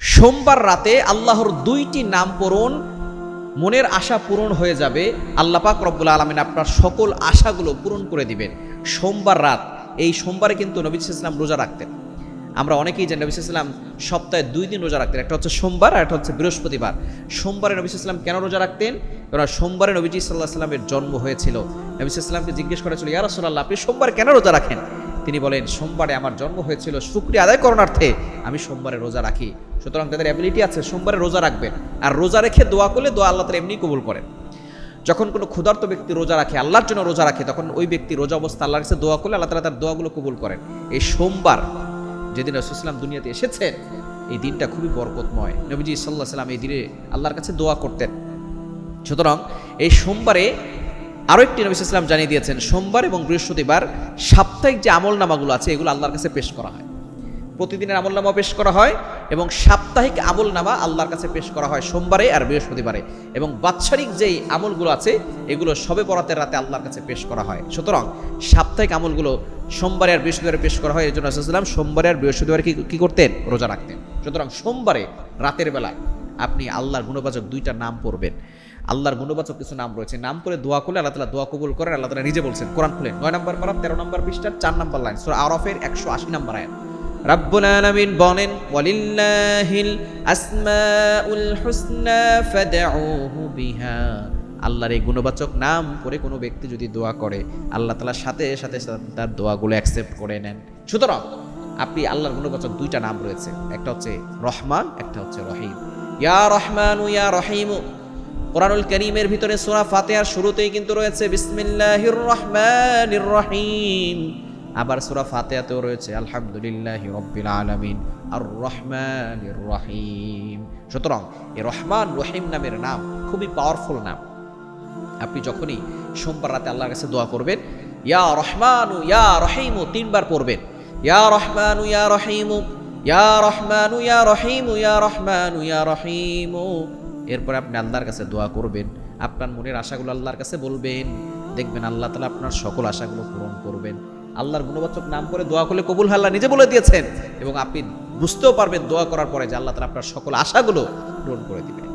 সোমবার রাতে আল্লাহর দুইটি নাম পূরণ, মনের আশা পূরণ হয়ে যাবে। আল্লাহ পাক রব্বুল আলমিন আপনার সকল আশাগুলো পূরণ করে দিবেন। সোমবার রাত, এই সোমবারে কিন্তু নবী ইসলাম রোজা রাখতেন। আমরা অনেকেই জানি নবী ইসলাম সপ্তাহে দুই দিন রোজা রাখতেন। একটা হচ্ছে সোমবার আর একটা হচ্ছে বৃহস্পতিবার। সোমবারে নবী ইসলাম কেন রোজা রাখতেন? কারণ সোমবারে নবীজি সাল্লাহ সাল্লামের জন্ম হয়েছিল। নবী ইসলামকে জিজ্ঞেস করেছিল ইয়া রাসূলুল্লাহ, আপনি সোমবার কেন রোজা রাখেন? তিনি বলেন, সোমবারে আমার জন্ম হয়েছিল, শুক্রিয়া আদায় করণার্থে আমি সোমবারে রোজা রাখি। সুতরাং তাদের অ্যাবিলিটি আছে, সোমবারে রোজা রাখবেন। আর রোজা রেখে দোয়া করলে দোয়া আল্লাহ তালা এমনি কবুল করেন। যখন কোনো ক্ষুধার্ত ব্যক্তি রোজা রাখে, আল্লাহর জন্য রোজা রাখে, তখন ওই ব্যক্তি রোজা অবস্থা আল্লাহর কাছে দোয়া করলে আল্লাহ তালা তার দোয়াগুলো কবুল করেন। এই সোমবার, যেদিন রসুলাম দুনিয়াতে এসেছেন এই দিনটা খুবই বরকতময়। নবীজি সাল্লাহ সাল্লাম এই দিনে আল্লাহর কাছে দোয়া করতেন। সুতরাং এই সোমবারে আরও একটি নবী ইসলাম জানিয়ে দিয়েছেন, সোমবার এবং বৃহস্পতিবার সাপ্তাহিক যে আমল নামাগুলো আছে, এগুলো আল্লাহর কাছে পেশ করা হয়। প্রতিদিনের আমল নামা পেশ করা হয় এবং সাপ্তাহিক আমল নামা আল্লাহর কাছে পেশ করা হয় সোমবারে আর বৃহস্পতিবারে। এবং বাৎসরিক যেই আমলগুলো আছে, এগুলো সবে বরাতের রাতে আল্লাহর কাছে পেশ করা হয়। সুতরাং সাপ্তাহিক আমলগুলো সোমবারে আর বৃহস্পতিবারে পেশ করা হয়, এই জন্য রাসূলুল্লাহ সোমবারে আর বৃহস্পতিবারে কি, কী করতেন? রোজা রাখতেন। সুতরাং সোমবারে রাতের বেলায় আপনি আল্লাহর গুণবাচক দুইটা নাম পড়বেন। আল্লাহর গুণবাচক কিছু নাম রয়েছে। নাম করে দোয়া করলে আল্লাহ তালা দোয়া কবুল করেন, আল্লাহ তালা নিজে বলছেন, কোরআন খুলেন নয় নম্বর পারা তেরো নম্বর পৃষ্ঠার চার নম্বর লাইন, সুরা আরফের একশো আশি নম্বর আয়াত। রাব্বুল আলামিন বলেন, ওয়ালিল্লাহিল আসমাউল হুসনা ফাদউহু বিহা। আল্লাহর এই গুণবাচক নাম করে কোনো ব্যক্তি যদি দোয়া করে, আল্লাহ তালার সাথে সাথে তার দোয়াগুলো অ্যাকসেপ্ট করে নেন। সুতরাং আপনি আল্লাহর গুণবাচক দুইটা নাম রয়েছে। একটা হচ্ছে রহমান, একটা হচ্ছে রহিম। ইয়া রহমান, ইয়া রহিম কোরআনুল করিমের ভিতরে সূরা ফাতিহার শুরুতেই কিন্তু রয়েছে বিসমিল্লাহির রহমানির রহিম আবার সূরা ফাতেহাতেও রয়েছে আলহামদুলিল্লাহ রাব্বিল আলামিন আর রহমানির রহিম সুতরাং এই রহমান রহিম নামের নাম খুবই পাওয়ারফুল নাম। আপনি যখনই সোমবার রাতে আল্লাহর কাছে দোয়া করবেন, ইয়া রহমানু, ইয়া রহিমু, তিনবার পড়বেন, ইয়া রহমানু, ইয়া রহিমু, ইয়া রহমানু, ইয়া রহিমু, ইয়া রহমানু, ইয়া রহিমু এরপরে আপনি আল্লাহর কাছে দোয়া করবেন, আপনার মনের আশাগুলো আল্লাহর কাছে বলবেন, দেখবেন আল্লাহ তালা আপনার সকল আশাগুলো পূরণ করবেন। আল্লাহর গুণবাচক নাম করে দোয়া করলে কবুল আল্লাহ নিজে বলে দিয়েছেন এবং আপনি বুঝতেও পারবেন দোয়া করার পরে যে আল্লাহ তালা আপনার সকল আশাগুলো পূরণ করে দিবেন।